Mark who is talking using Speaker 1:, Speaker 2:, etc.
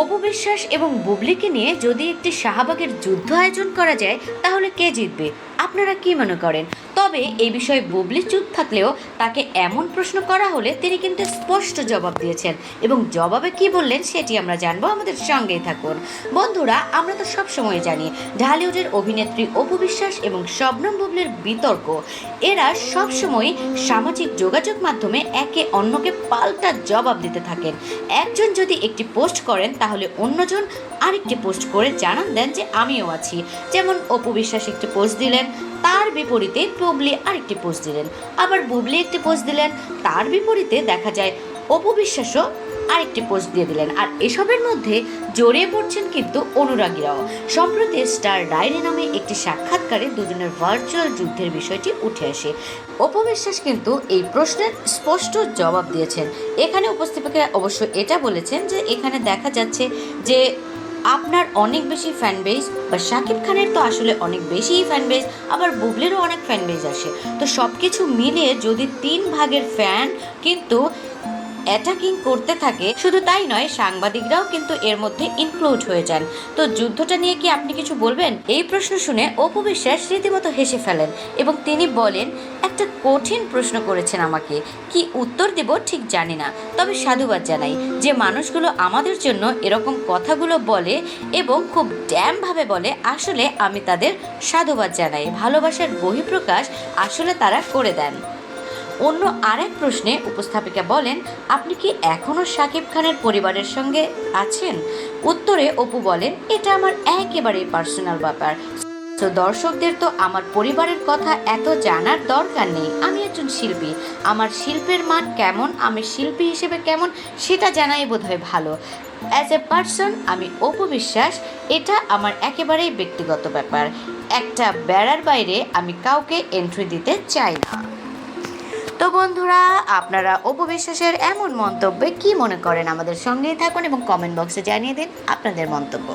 Speaker 1: অপু বিশ্বাস এবং বুবলিকে নিয়ে যদি একটি শাহবাগের যুদ্ধ আয়োজন করা যায়, তাহলে কে জিতবে? আপনারা কি মনে করেন? তবে এই বিষয়ে বুবলি চুপ থাকলেও তাকে এমন প্রশ্ন করা হলে তিনি কিন্তু স্পষ্ট জবাব দিয়েছেন এবং জবাবে কি বললেন সেটি আমরা জানব আমাদের সঙ্গেই থাকুন। বন্ধুরা, আমরা তো সবসময় জানি ঢালিউডের অভিনেত্রী অপু বিশ্বাস এবং শবনম বুবলির বিতর্ক। এরা সবসময় সামাজিক যোগাযোগ মাধ্যমে একে অন্যকে পাল্টা জবাব দিতে থাকেন। একজন যদি একটি পোস্ট করেন, তাহলে অন্যজন আরেকটি পোস্ট করে জানান দেন যে আমিও আছি। যেমন অপু বিশ্বাস একটি পোস্ট দিলেন তার বিপরীতে বুবলি আরেকটি পোস্ট দিলেন। আবার বুবলি একটি পোস্ট দিলেন, তার বিপরীতে দেখা যায় অপু বিশ্বাসও আরেকটি পোস্ট দিয়ে দিলেন। আর এসবের মধ্যে জড়িয়ে পড়ছেন কিন্তু অনুরাগীরাও। সম্প্রতি স্টার ডায়েরি নামে একটি সাক্ষাৎকারে দুজনের ভার্চুয়াল যুদ্ধের বিষয়টি উঠে আসে। অপবিশ্বাস কিন্তু এই প্রশ্নের স্পষ্ট জবাব দিয়েছেন। এখানে উপস্থাপিকা অবশ্য এটা বলেছেন যে এখানে দেখা যাচ্ছে যে আপনার অনেক বেশি ফ্যান বেস বা শাকিব খানের তো আসলে অনেক বেশিই ফ্যান বেস আবার বুবলেরও অনেক ফ্যান বেস আসে। তো সব কিছু মিলিয়ে যদি তিন ভাগের ফ্যান কিন্তু অ্যাটাকিং করতে থাকে, শুধু তাই নয়, সাংবাদিকরাও কিন্তু এর মধ্যে ইনক্লুড হয়ে যান। তো যুদ্ধটা নিয়ে কি আপনি কিছু বলবেন? এই প্রশ্ন শুনে অপু বিশ্বাস রীতিমতো হেসে ফেলেন এবং তিনি বলেন, একটা কঠিন প্রশ্ন করেছেন আমাকে। কি উত্তর দেব ঠিক জানি না। তবে সাধুবাদ জানাই যে মানুষগুলো আমাদের জন্য এরকম কথাগুলো বলে এবং খুব ড্যামভাবে বলে, আসলে আমি তাদের সাধুবাদ জানাই। ভালোবাসার বহিঃপ্রকাশ আসলে তারা করে দেন। অন্য আরেক প্রশ্নে উপস্থাপিকা বলেন, আপনি কি এখনও শাকিব খানের পরিবারের সঙ্গে আছেন? উত্তরে অপু বলেন, এটা আমার একেবারেই পার্সোনাল ব্যাপার। তো দর্শকদের তো আমার পরিবারের কথা এত জানার দরকার নেই। আমি একজন শিল্পী। আমার শিল্পের মান কেমন? আমি শিল্পী হিসেবে কেমন? সেটা জানাই বোধহয় ভালো। অ্যাজ এ পার্সন আমি অপু বিশ্বাস, এটা আমার একেবারেই ব্যক্তিগত ব্যাপার। একটা বেড়ার বাইরে আমি কাউকে এন্ট্রি দিতে চাই না। তো বন্ধুরা, আপনারা অপবিশ্বাসের এমন মন্তব্যে কি মনে করেন আমাদের সঙ্গেই থাকুন এবং কমেন্ট বক্সে জানিয়ে দিন আপনাদের মন্তব্য।